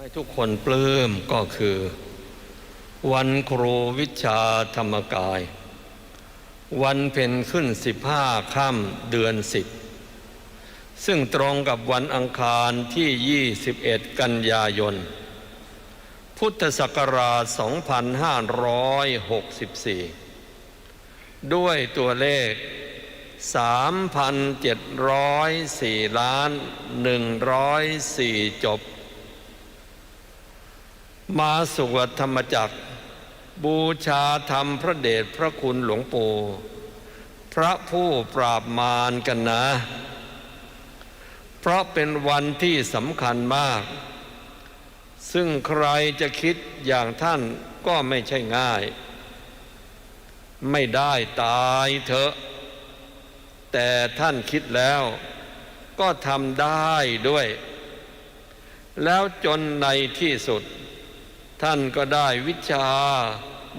ให้ทุกคนปลื้มก็คือ วันครูวิชาธรรมกาย วันเพ็ญขึ้นสิบห้าค่ำเดือนสิบซึ่งตรงกับวันอังคารที่ 21 กันยายน พุทธศักราช 2564 ด้วยตัวเลข 3,704ล้าน104 จบ มาสวดธรรมจักร บูชาธรรมพระเดชพระคุณหลวงปู่พระผู้ปราบมารกันนะ เพราะเป็นวันที่สำคัญมาก ซึ่งใครจะคิดอย่างท่านก็ไม่ใช่ง่าย ไม่ได้ตายเถอะ แต่ท่านคิดแล้วก็ทำได้ด้วย แล้วจนในที่สุด ท่านก็ได้วิชา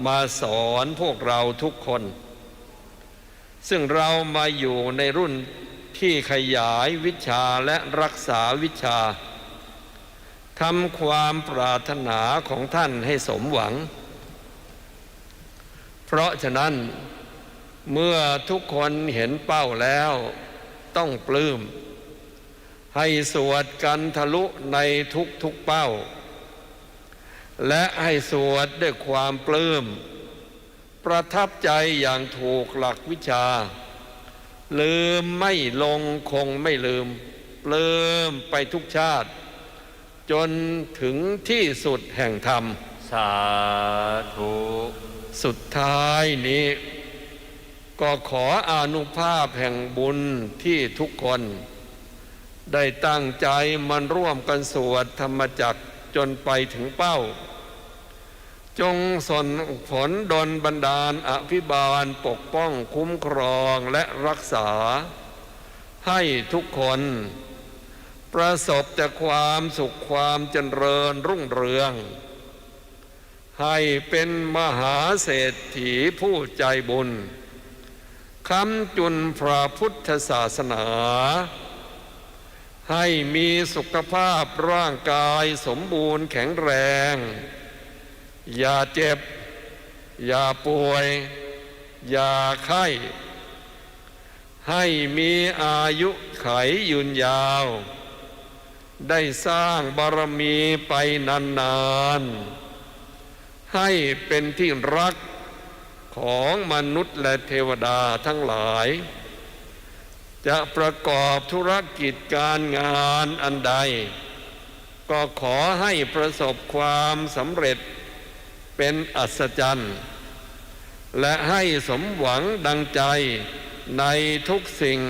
มาสอนพวกเราทุกคน ซึ่งเรามาอยู่ในรุ่นที่ขยายวิชาและรักษาวิชาทำความปรารถนาของท่านให้สมหวัง เพราะฉะนั้นเมื่อทุกคนเห็นเป้าแล้วต้องปลื้ม ให้สวดกันทะลุในทุกทุกๆเป้า และให้สวดด้วยความปลื้ม ประทับใจอย่างถูกหลักวิชา ลืมไม่ลงคงไม่ลืม ปลื้มไปทุกชาติ จนถึงที่สุดแห่งธรรม สาธุสุดท้ายนี้ ก็ขออานุภาพแห่งบุญที่ทุกคน ได้ตั้งใจมันร่วมกันสวดธรรมจักร จนไปถึงเป้า จงสนผลดลบันดาลอภิบาลปกป้องคุ้มครองและรักษา ให้ทุกคน ประสบแต่ความสุขความเจริญรุ่งเรือง ให้เป็นมหาเศรษฐีผู้ใจบุญคำจุนพระพุทธศาสนา ให้มีสุขภาพร่างกายสมบูรณ์แข็งแรง อย่าเจ็บ อย่าป่วย อย่าไข้ ให้มีอายุไขยืนยาว ได้สร้างบารมีไปนานๆ ให้เป็นที่รักของมนุษย์และเทวดาทั้งหลาย จะประกอบธุรกิจการงานอันใด ก็ขอให้ประสบความสำเร็จเป็นอัศจรรย์ และให้สมหวังดังใจในทุกสิ่ง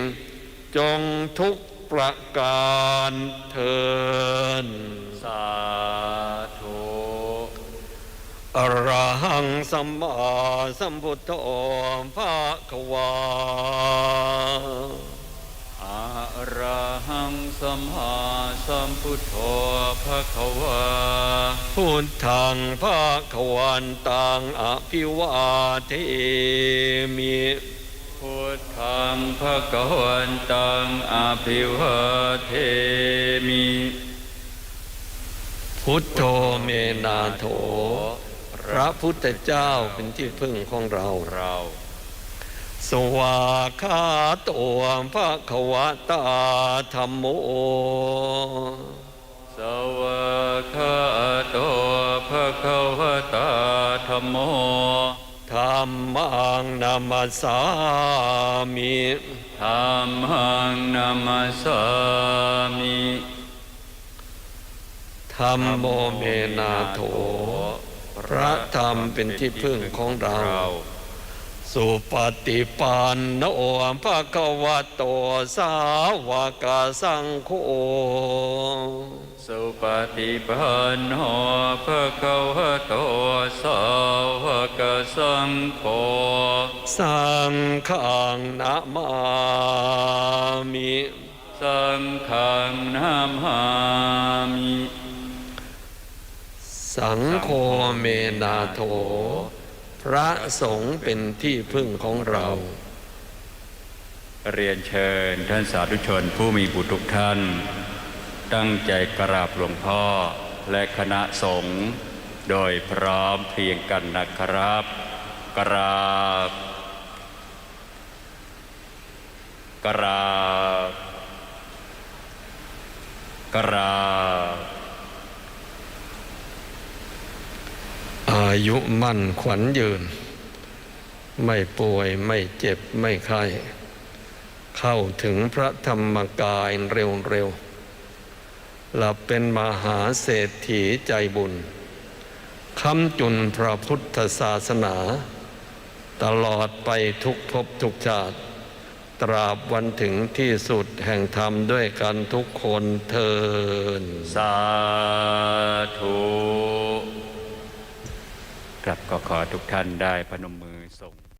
จงทุกประการเทินสาธุอรหังสัมมาสัมพุทโธภาควาอะ ระหังสัมมาสัมพุทโธภะคะวาพุทธังภาควันตังอภิวาเทมิพุทธังภะคะวันตังอภิวาเทมิพุทโธเมนาโถ พระพุทธเจ้าเป็นที่พึ่งของเราเรา สวาคาโตัวภาควตาธรรมโมสวากขาโตภะคะวะตาธัมโมธรรมังนามาสามิธัมมังนามัสสามิธรรมโมเมนาโถ พระธรรมเป็นที่พึ่งของเรา สุปฏิปันโนภะคะวะโตสาวกสังโฆสุปฏิปันโนภะคะวะโตสาวกสังโฆสังฆังนะมามิสังฆังนามามิสังโฆเมนาโถ พระสงฆ์เป็นที่พึ่งของเรา เรียนเชิญท่านสาธุชนผู้มีบุตรทุกท่าน ตั้งใจกราบหลวงพ่อและคณะสงฆ์โดยพร้อมเพรียงกันนะครับ กราบ กราบ กราบ อายุมั่นขวัญยืน ไม่ป่วยไม่เจ็บไม่ไข้เข้าถึงพระธรรมกายเร็วๆหลับเป็นมหาเศรษฐีใจบุญคำจุนพระพุทธศาสนา ตลอดไปทุกภพทุกชาติ ตราบวันถึงที่สุดแห่งธรรมด้วยกันทุกคนเทินสาธุ ครับก็ขอทุกท่านได้พนมมือ